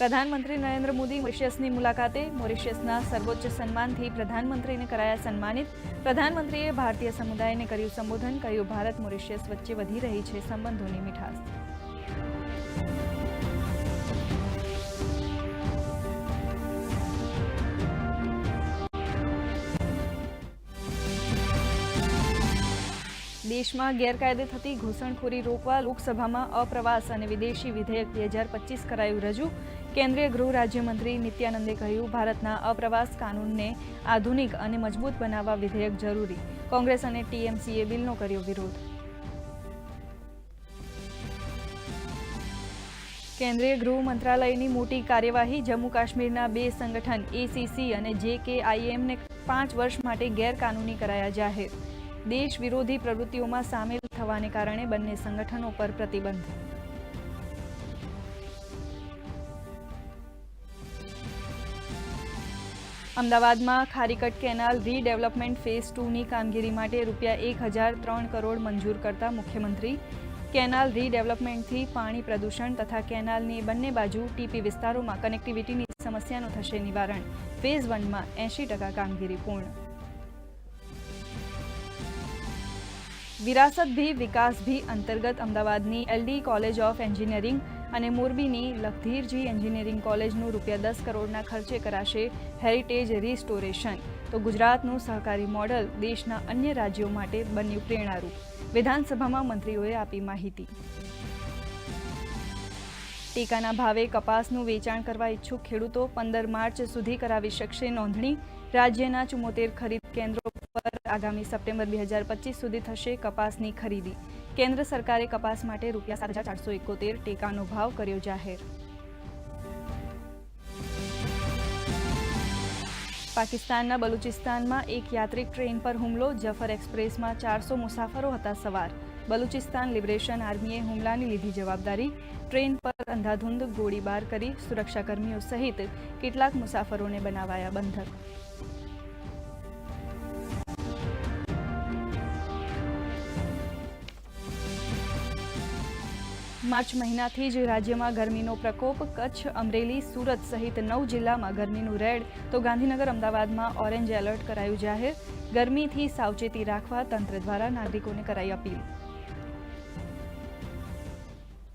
પ્રધાનમંત્રી નરેન્દ્ર મોદી મોરિશિયસની મુલાકાતે મોરિશિયસના સર્વોચ્ચ સન્માનથી પ્રધાનમંત્રીને કરાયા સન્માનિત. પ્રધાનમંત્રીએ ભારતીય સમુદાયને કર્યું સંબોધન, કહ્યું, ભારત મોરિશિયસ વચ્ચે વધી રહી છે સંબંધોની મીઠાશ. દેશમાં ગેરકાયદે થતી ઘૂસણખોરી રોકવા લોકસભામાં અપ્રવાસ અને વિદેશી વિધેયક બે હજાર પચીસ કરાયું રજૂ. કેન્દ્રીય ગૃહ રાજ્યમંત્રી નિત્યાનંદે કહ્યું, ભારતના અપ્રવાસ કાનૂનને આધુનિક અને મજબૂત બનાવવા વિધેયક જરૂરી. કોંગ્રેસ અને ટીએમસીએ બિલનો કર્યો વિરોધ. કેન્દ્રીય ગૃહ મંત્રાલયની મોટી કાર્યવાહી જમ્મુ કાશ્મીરના બે સંગઠન એસીસી અને જેકેઆઈએમને પાંચ વર્ષ માટે ગેરકાનૂની કરાયા જાહેર. દેશ વિરોધી પ્રવૃત્તિઓમાં સામેલ થવાને કારણે બંને સંગઠનો પર પ્રતિબંધ. અમદાવાદમાં ખારીકટ કેનાલ રીડેવલપમેન્ટ ફેઝ ટુની કામગીરી માટે રૂપિયા એક હજાર ત્રણ કરોડ મંજૂર કરતા મુખ્યમંત્રી. કેનાલ રીડેવલપમેન્ટથી પાણી પ્રદૂષણ તથા કેનાલની બંને બાજુ ટીપી વિસ્તારોમાં કનેક્ટિવિટીની સમસ્યાનું થશે નિવારણ. ફેઝ વનમાં એંશી ટકા કામગીરી પૂર્ણ. વિરાસત ભી, વિકાસ ભી અંતર્ગત અમદાવાદની એલડી કોલેજ ઓફ એન્જિનિયરિંગ અને મોરબીની લખધીરજી એન્જિનિયરિંગ કોલેજનું રૂપિયા દસ કરોડના ખર્ચે કરાશે હેરિટેજ રિસ્ટોરેશન. તો ગુજરાતનું સહકારી મોડલ દેશના અન્ય રાજ્યો માટે બન્યું પ્રેરણારૂપ. વિધાનસભામાં મંત્રીઓએ આપી માહિતી. ટેકાના ભાવે કપાસનું વેચાણ કરવા ઇચ્છુક ખેડૂતો પંદર માર્ચ સુધી કરાવી શકશે નોંધણી. રાજ્યના ચુમ્મોતેર ખરીદ કેન્દ્રો આગામી સપ્ટેમ્બર બે હજાર પચીસ સુધી થશે કપાસની ખરીદી. કેન્દ્ર સરકારે કપાસ માટે રૂપિયા સાત હજાર ચારસો એકોતેર ટેકાનો ભાવ કર્યો જાહેર. પાકિસ્તાનના બલુચિસ્તાનમાં એક યાત્રિક ટ્રેન પર હુમલો, જફર એક્સપ્રેસમાં ચારસો મુસાફરો હતા સવાર. બલુચિસ્તાન લિબરેશન આર્મીએ હુમલાની લીધી જવાબદારી. ટ્રેન પર અંધાધૂંધ ગોળીબાર કરી સુરક્ષાકર્મીઓ સહિત કેટલાક મુસાફરોને બનાવાયા બંધક માર્ચ મહિનાથી જ રાજ્યમાં ગરમીનો પ્રકોપ, કચ્છ, અમરેલી, સુરત સહિત નવ જિલ્લામાં ગરમીનું રેડ, તો ગાંધીનગર, અમદાવાદમાં ઓરેન્જ એલર્ટ કરાયું જાહેર. ગરમીથી સાવચેતી રાખવા તંત્ર દ્વારા નાગરિકોને કરાઈ અપીલ.